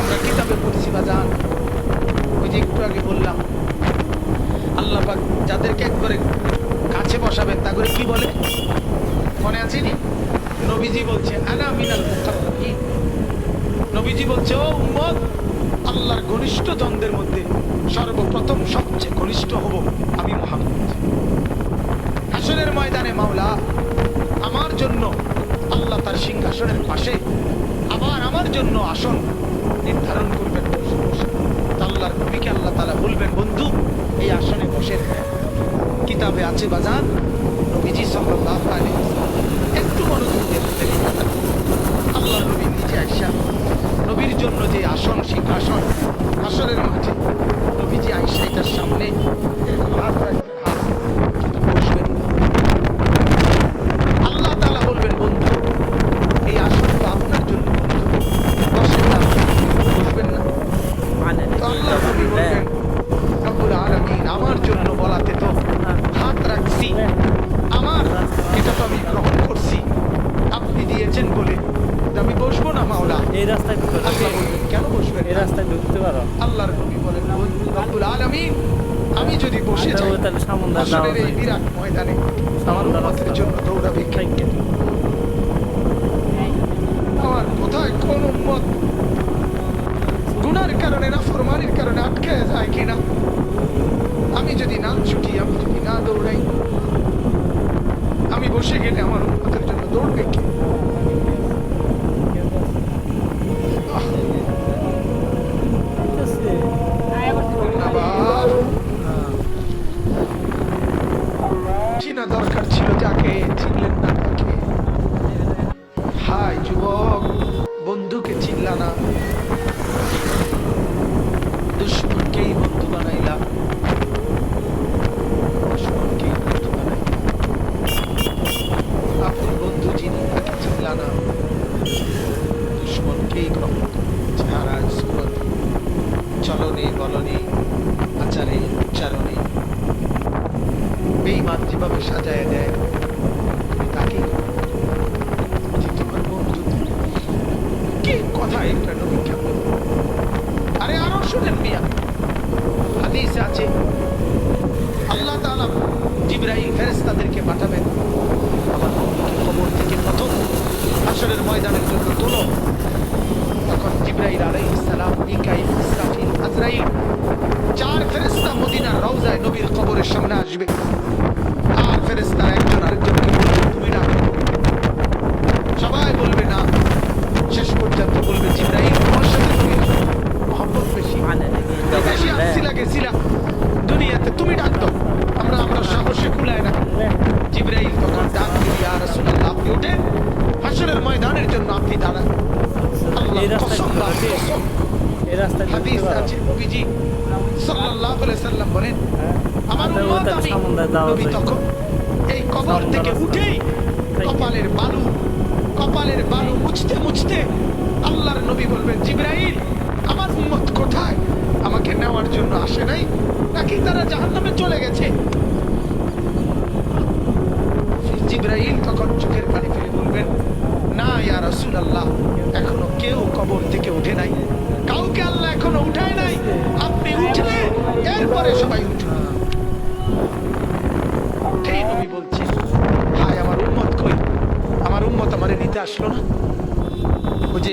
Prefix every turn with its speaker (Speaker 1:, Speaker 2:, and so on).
Speaker 1: আমরা কিতাবে পড়ছি বা জান। ওই যে একটু আগে বললাম, আল্লাহ পাক যাদেরকে একবারে কাছে বসাবেন, তা করে কি বলে? মনে আছে নি? নবীজি বলছে, আনা মিনাল নবীজি বলছে, ও উম্মত, আল্লাহর ঘনিষ্ঠ দ্বন্দ্বের মধ্যে সর্বপ্রথম সবচেয়ে ঘনিষ্ঠ হব আমি মোহাম্মদ। হাসরের ময়দানে মাওলা, আমার জন্য আল্লাহ তার সিংহাসনের পাশে জন্য আসন নির্ধারণ করবেন আল্লাহর নবীকে আল্লাহ তালা বলবেন বন্ধু এই আসনে বসে। কিতাবে আছে বাজান নবীজি আলাইহি ওয়াসাল্লাম একটু মনোযোগ দিয়ে। আল্লাহ নবী নিজে আইসা নবীর জন্য যে আসন সিংহাসন আসরের মাঝে নবীজি আইসা এটার সামনে হাত রাখবেন, হাত। কিন্তু বসবেন না। আল্লাহ তাআলা বলবেন বন্ধু এই আসন তো আপনার জন্য বন্ধু বসেন না বসবেন না
Speaker 2: মানে
Speaker 1: তো আল্লাহ নবী বলবেন রব্বুল আলামিন আমার জন্য বলাতে তো হাত রাখছি আমার এটা তো আমি গ্রহণ করছি আপনি দিয়েছেন বলে তো আমি বসবো না
Speaker 2: এই রাস্তায় ঢুকতে
Speaker 1: কেন বসবেন
Speaker 2: এই রাস্তায় ঢুকতে পারো।
Speaker 1: আল্লাহর নবী বলেন রব্বুল আলামিন আমি যদি বসে যাই
Speaker 2: তাহলে সামুদ্র যাওয়া
Speaker 1: এই বিরাট ময়দানে আমার উম্মতের। জন্য কোথায় কোন উম্মত? গুনার কারণে না ফরমানির কারণে আটকে যায় কিনা? চিনা দরকার ছিল যাকে, চিনলেন না তাকে। হাই, যুবক, বন্ধুকে চিনলা না। দুশ্মনকেই বন্ধু বানাইলা। দুশ্মনকেই বন্ধু বানাইলা। তাকে চিনলা না। দুশ্মনকেই গ্রহণ চলনে বলনে বেইমান যেভাবে সাজায় দেয়, তুমি গ্রহণ তোমার বন্ধু কি কথা একটা নবী কেমন আরে আরও শুনেন মিয়া। হাদিস আছে, আল্লাহ তাআলা জিবরাইল ফেরেশতাদেরকে পাঠাবেন। আমার নবীকে কবর থেকে প্রথম আসরের ময়দানের জন্য তোলো। আর ফেরেশতা একজন আরেকজনকে তুমি ডাকো সবাই বলবে না। শেষ পর্যন্ত বলবে জিবরাইল তোমার সাথে নবীর মহব্বত বেশি।
Speaker 2: মানে
Speaker 1: বেশি আসছিলা গেছিলা দুনিয়াতে তুমি ডাক দাও। আমরা আমরা সাহসে কুলায় না। জিবরাইল তখন ডাক ইয়া রাসূলুল্লাহ আপনি হাসরের ময়দানের জন্য আপনি দাঁড়ান। আল্লাহ কসম কসম।
Speaker 2: এই রাস্তায়
Speaker 1: হাদিস আছে নবীজি সাল্লাল্লাহু আলাইহি সাল্লাম বলেন
Speaker 2: হ্যাঁ?
Speaker 1: আমার উম্মত আমি নবী তখন এই কবর থেকে উঠেই কপালের বালু কপালের বালু মুছতে মুছতে আল্লাহর নবী বলবেন জিবরাইল আমার উম্মত কোথায়? আমাকে নেওয়ার জন্য আসে নাই? নাকি তারা জাহান্নামে চলে গেছে? জিবরাইল তখন চোখের পানি ফেলে বলবেন না ইয়া রাসূলুল্লাহ এখনও কেউ কবর থেকে উঠে নাই। এখনও উঠায় নাই। আপনি উঠলে এরপরে সবাই উঠবে সেই নবী বলছে, হায়, আমার উন্মত কই? আমার উম্মত আমারে নিতে আসলো না। যে